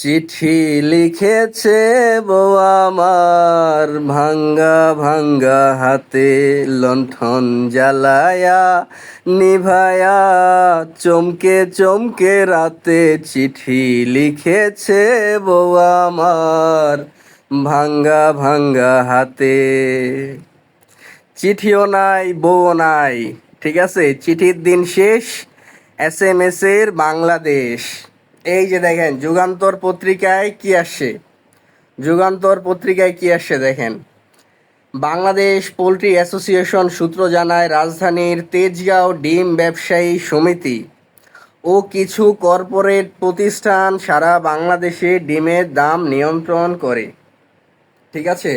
চিঠি লিখেছে বউ আমার ভাঙ্গা ভাঙ্গা হাতে, লণ্ঠন জ্বালায়া নিভায়া, চমকে চমকে রাতে চিঠি লিখেছে বউ আমার ভাঙ্গা ভাঙ্গা হাতে। চিঠিও নাই বউ নাই, ঠিক আছে? চিঠির দিন শেষ এস এম এস এর বাংলাদেশ। এই যে দেখেন, যুগান্তর পত্রিকায় কি আসছে? যুগান্তর পত্রিকায় কি আসছে দেখেন? বাংলাদেশ পোলট্রি অ্যাসোসিয়েশন সূত্র জানায়, রাজধানীর তেজগাঁও ডিম ব্যবসায়ী সমিতি ও কিছু কর্পোরেট প্রতিষ্ঠান সারা বাংলাদেশে ডিমের দাম নিয়ন্ত্রণ করে। ঠিক আছে?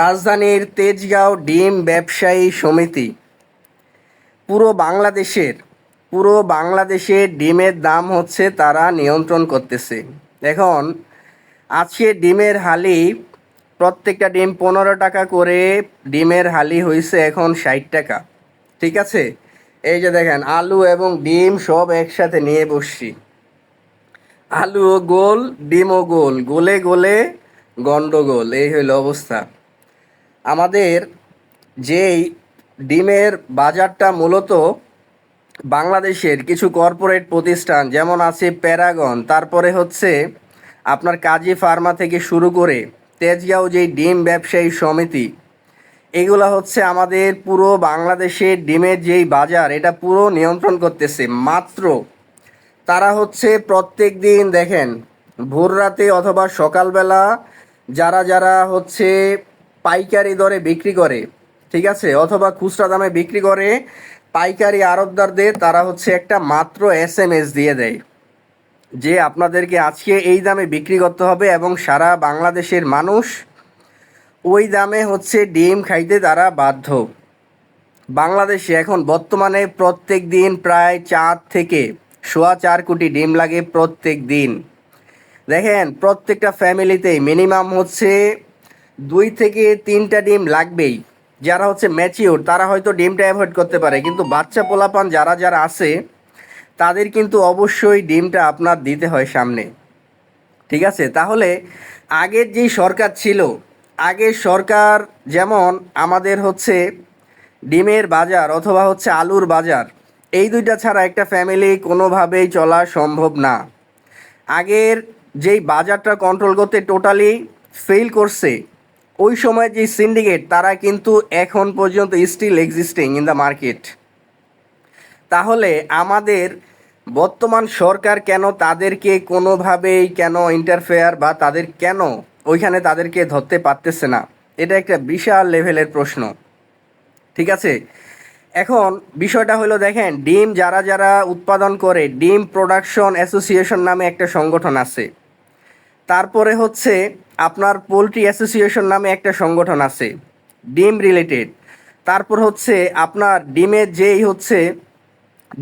রাজধানীর তেজগাঁও ডিম ব্যবসায়ী সমিতি, পুরো বাংলাদেশের পুরো বাংলাদেশে ডিমের দাম হচ্ছে তারা নিয়ন্ত্রণ করতেছে। এখন, আজকে ডিমের হালি, প্রত্যেকটা ডিম পনেরো টাকা করে, ডিমের হালি হয়েছে এখন ষাট টাকা। ঠিক আছে? এই যে দেখেন, আলু এবং ডিম সব একসাথে নিয়ে বসছি। আলুও গোল, ডিমও গোল, গোলে গোলে গন্ডগোল, এই হইল অবস্থা। আমাদের যেই ডিমের বাজারটা মূলত বাংলাদেশের কিছু কর্পোরেট প্রতিষ্ঠান, যেমন আছে প্যারাগন, তারপরে হচ্ছে আপনার কাজী ফার্মা থেকে শুরু করে তেজগাঁও যেই ডিম ব্যবসায়ী সমিতি, এগুলা হচ্ছে আমাদের পুরো বাংলাদেশের ডিমের যেই বাজার, এটা পুরো নিয়ন্ত্রণ করতেছে। মাত্র তারা হচ্ছে প্রত্যেক দিন দেখেন, ভোর রাতে অথবা সকালবেলা যারা যারা হচ্ছে পাইকারি দরে বিক্রি করে, ঠিক আছে, অথবা খুচরা দামে বিক্রি করে পাইকারি আড়তদারদের তারা হচ্ছে একটা মাত্র এস এম এস দিয়ে দেয়, যে আপনাদেরকে আজকে এই দামে বিক্রি করতে হবে এবং সারা বাংলাদেশের মানুষ ওই দামে হচ্ছে ডিম খাইতে তারা বাধ্য। বাংলাদেশে এখন বর্তমানে প্রত্যেক দিন প্রায় চার থেকে সোয়া চার কোটি ডিম লাগে প্রত্যেক দিন। দেখেন, প্রত্যেকটা ফ্যামিলিতেই মিনিমাম হচ্ছে দুই থেকে তিনটা ডিম লাগবেই। যারা হচ্ছে ম্যাচিওর তারা হয়তো ডিমটা অ্যাভয়েড করতে পারে। কিন্তু বাচ্চা পোলাপান যারা যারা আছে, তাদের কিন্তু অবশ্যই ডিমটা আপনার দিতে হয় সামনে। ঠিক আছে? তাহলে আগের যেই সরকার ছিল, আগের সরকার যেমন আমাদের হচ্ছে ডিমের বাজার অথবা হচ্ছে আলুর বাজার, এই দুইটা ছাড়া একটা ফ্যামিলি কোনোভাবেই চলা সম্ভব না। আগের যেই বাজারটা কন্ট্রোল করতে টোটালি ফেল করছে ওই সময় যে সিন্ডিকেট তারা কিন্তু এখন পর্যন্ত still existing in the market তাহলে আমাদের বর্তমান সরকার কেন তাদেরকে কোনোভাবেই কেন ইন্টারফেয়ার বা তাদের কেন ওইখানে তাদেরকে ধরতে পারতেছে না? এটা একটা বিশাল লেভেলের প্রশ্ন। ঠিক আছে? এখন বিষয়টা হলো দেখেন, ডিম যারা যারা উৎপাদন করে, ডিম প্রোডাকশন অ্যাসোসিয়েশন নামে একটা সংগঠন আছে। তারপরে হচ্ছে আপনার পোলট্রি অ্যাসোসিয়েশন নামে একটা সংগঠন আছে, ডিম রিলেটেড। তারপর হচ্ছে আপনার ডিমের যেই হচ্ছে,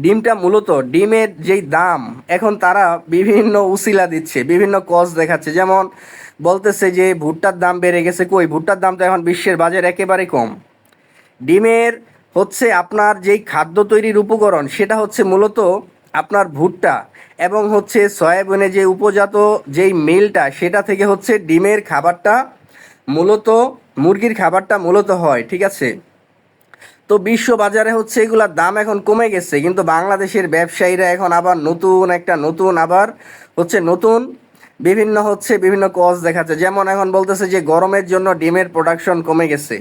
ডিমটা মূলত ডিমের যেই দাম, এখন তারা বিভিন্ন উসিলা দিচ্ছে, বিভিন্ন কজ দেখাচ্ছে। যেমন বলতেছে যে ভুট্টার দাম বেড়ে গেছে কই? ভুট্টার দাম তো এখন বিশ্বের বাজার একেবারে কম। ডিমের হচ্ছে আপনার যেই খাদ্য তৈরির উপকরণ, সেটা হচ্ছে মূলত আপনার ভুট্টা এবং হচ্ছে সয়াবিনে যে উপজাত যেই মিলটা, সেটা থেকে হচ্ছে ডিমের খাবারটা মূলত, মুরগির খাবারটা মূলত হয়, ঠিক আছে? তো বিশ্ব বাজারে হচ্ছে এগুলার দাম এখন কমে গেছে, কিন্তু বাংলাদেশের ব্যবসায়ীরা এখন আবার নতুন একটা, নতুন আবার হচ্ছে নতুন বিভিন্ন হচ্ছে বিভিন্ন কজ দেখাচ্ছে। যেমন এখন বলতেছে যে গরমের জন্য ডিমের প্রোডাকশন কমে গেছে,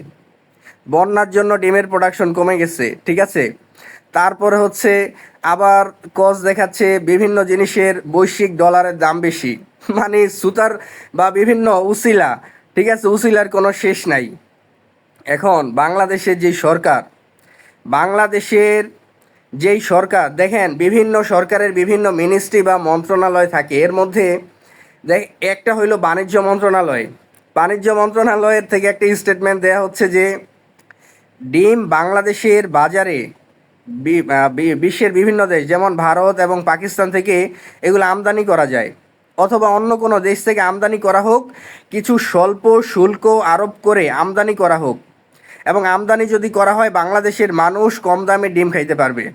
বন্যার জন্য ডিমের প্রোডাকশন কমে গেছে, ঠিক আছে? তারপরে হচ্ছে আবার কজ দেখাচ্ছে বিভিন্ন জিনিসের বৈশ্বিক ডলারের দাম বেশি। মানে সুতার বা বিভিন্ন উসিলা, ঠিক আছে? উসিলার কোনো শেষ নাই। এখন বাংলাদেশের যে সরকার, বাংলাদেশের যেই সরকার, দেখেন, বিভিন্ন সরকারের বিভিন্ন মিনিস্ট্রি বা মন্ত্রণালয় থাকে। এর মধ্যে দেখ, একটা হইল বাণিজ্য মন্ত্রণালয়। বাণিজ্য মন্ত্রণালয়ের থেকে একটা স্টেটমেন্ট দেওয়া হচ্ছে যে, ডিম বাংলাদেশের বাজারে বিশ্বের বিভিন্ন দেশ, যেমন ভারত এবং পাকিস্তান থেকে এগুলো আমদানি করা যায়। অথবা অন্য কোনো দেশ থেকে আমদানি করা হোক, কিছু স্বল্প, শুল্ক আরোপ করে আমদানি করা হোক। এবং আমদানি যদি করা হয়, বাংলাদেশের মানুষ কম দামে ডিম খাইতে পারবে।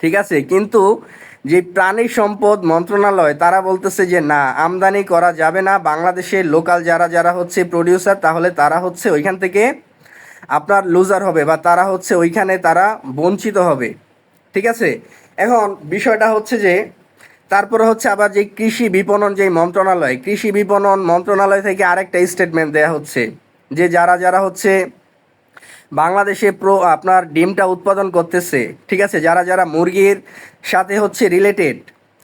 ঠিক আছে? কিন্তু যে প্রাণী সম্পদ মন্ত্রণালয়, তারা বলতেছে যে, না, আমদানি করা যাবে না। বাংলাদেশের লোকাল যারা যারা হচ্ছে প্রডিউসার তাহলে তারা হচ্ছে ওইখান থেকে আপনার লুজার হবে বা তারা হচ্ছে ওইখানে তারা বঞ্চিত হবে। ঠিক আছে? এখন বিষয়টা হচ্ছে যে, তারপরে হচ্ছে আবার যে কৃষি বিপণন যে মন্ত্রণালয়, কৃষি বিপণন মন্ত্রণালয় থেকে আরেকটা স্টেটমেন্ট দেয়া হচ্ছে যে, যারা যারা হচ্ছে বাংলাদেশে প্রো আপনার ডিমটা উৎপাদন করতেছে, ঠিক আছে? যারা যারা মুরগির সাথে হচ্ছে রিলেটেড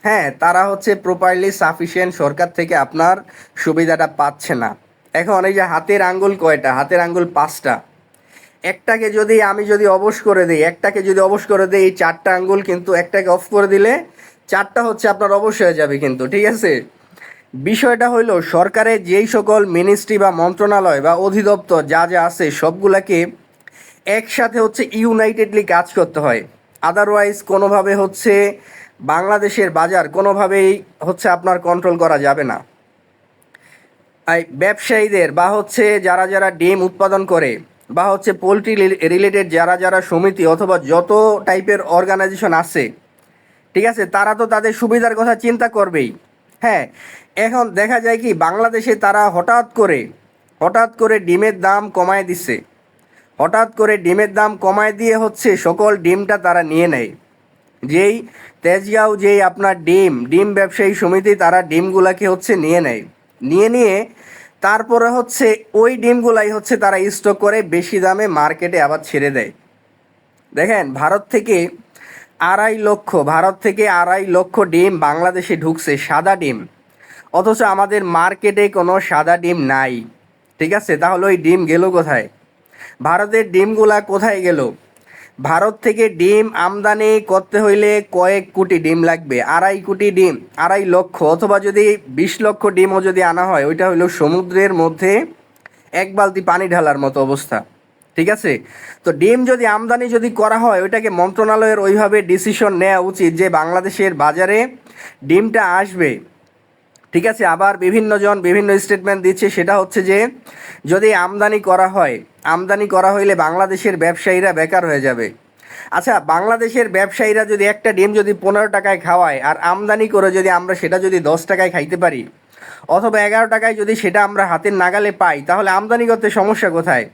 হ্যাঁ তারা হচ্ছে প্রপারলি সাফিসিয়েন্ট সরকার থেকে আপনার সুবিধাটা পাচ্ছে না। এখন এই যে হাতের আঙ্গুল কয়টা? হাতের আঙ্গুল পাঁচটা। একটাকে যদি আমি যদি অবশ করে দিই, একটাকে যদি অবশ করে দিই, এই চারটা আঙ্গুল কিন্তু একটাকে অফ করে দিলে চারটা হচ্ছে আপনার অবশ হয়ে যাবে কিন্তু, ঠিক আছে? বিষয়টা হইল সরকারের যেই সকল মিনিস্ট্রি বা মন্ত্রণালয় বা অধিদপ্তর যা যা আছে, সবগুলাকে একসাথে হচ্ছে ইউনাইটেডলি কাজ করতে হয়। আদারওয়াইজ কোনোভাবে হচ্ছে বাংলাদেশের বাজার কোনোভাবেই হচ্ছে আপনার কন্ট্রোল করা যাবে না। ব্যবসায়ীদের বা হচ্ছে যারা যারা ডিম উৎপাদন করে বা হচ্ছে পোলট্রি রিলেটেড যারা যারা সমিতি অথবা যত টাইপের অর্গানাইজেশন আছে, ঠিক আছে, তারা তো তাদের সুবিধার কথা চিন্তা করবেই। হ্যাঁ এখন দেখা যায় কি, বাংলাদেশে তারা হঠাৎ করে হঠাৎ করে ডিমের দাম কমায় দিচ্ছে। হঠাৎ করে ডিমের দাম কমায় দিয়ে হচ্ছে সকল ডিমটা তারা নিয়ে নেয়। যেই তেজগাঁও, যেই আপনার ডিম ডিম ব্যবসায়ী সমিতি তারা ডিমগুলাকে হচ্ছে নিয়ে নেয়। নিয়ে নিয়ে তারপরে হচ্ছে ওই ডিমগুলাই হচ্ছে তারা স্টক করে বেশি দামে মার্কেটে আবার ছেড়ে দেয়। দেখেন, ভারত থেকে আড়াই লক্ষ, ভারত থেকে আড়াই লক্ষ ডিম বাংলাদেশে ঢুকছে সাদা ডিম। অথচ আমাদের মার্কেটে কোনো সাদা ডিম নাই। ঠিক আছে? তাহলে ওই ডিম গেল কোথায়? ভারতের ডিমগুলা কোথায় গেল? ভারত থেকে ডিম আমদানি করতে হইলে কয়েক কোটি ডিম লাগবে, আড়াই কোটি ডিম, আড়াই লক্ষ, অথবা যদি বিশ লক্ষ ডিমও যদি আনা হয়, ওইটা হইল সমুদ্রের মধ্যে এক বালতি পানি ঢালার মতো অবস্থা, ঠিক আছে? তো ডিম যদি আমদানি যদি করা হয়, ওইটাকে মন্ত্রণালয়ের ওইভাবে ডিসিশন নেওয়া উচিত যে বাংলাদেশের বাজারে ডিমটা আসবে। ঠিক আছে? আবার বিভিন্ন জন বিভিন্ন স্টেটমেন্ট দিচ্ছে। সেটা হচ্ছে যে, যদি আমদানি করা হয়, আমদানি করা হইলে বাংলাদেশের ব্যবসায়ীরা বেকার হয়ে যাবে। আচ্ছা বাংলাদেশের ব্যবসায়ীরা যদি একটা ডিম যদি পনেরো টাকায় খাওয়ায়, আর আমদানি করে যদি আমরা সেটা যদি দশ টাকায় খাইতে পারি, অথবা এগারো টাকায় যদি সেটা আমরা হাতের নাগালে পাই, তাহলে আমদানি করতে সমস্যা কোথায়?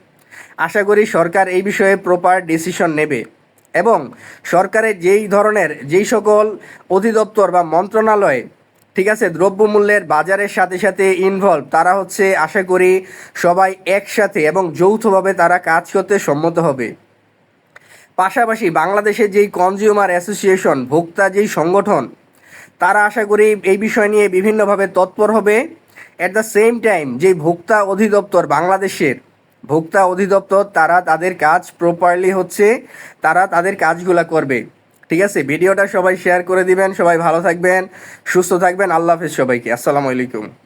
আশা করি সরকার এই বিষয়ে প্রপার ডিসিশন নেবে। এবং সরকারের যেই ধরনের, যেই সকল অধিদপ্তর বা মন্ত্রণালয় ঠিক আছে, দ্রব্যমূল্যের বাজারের সাথে সাথে ইনভলভ তারা হচ্ছে, আশা করি, সবাই একসাথে এবং যৌথভাবে তারা কাজ করতে সম্মত হবে। পাশাপাশি বাংলাদেশের যেই কনজিউমার অ্যাসোসিয়েশন ভোক্তা যেই সংগঠন, তারা আশা করি এই বিষয় নিয়ে বিভিন্নভাবে তৎপর হবে। অ্যাট দ্য সেম টাইম যেই ভোক্তা অধিদপ্তর, বাংলাদেশের ভোক্তা অধিদপ্তর, তারা তাদের কাজ প্রপারলি হচ্ছে, তারা তাদের কাজগুলা করবে। ঠিক আছে? ভিডিওটা সবাই শেয়ার করে দিবেন, সবাই ভালো থাকবেন, সুস্থ থাকবেন, আল্লাহ হাফেজ সবাইকে। আসসালামু আলাইকুম।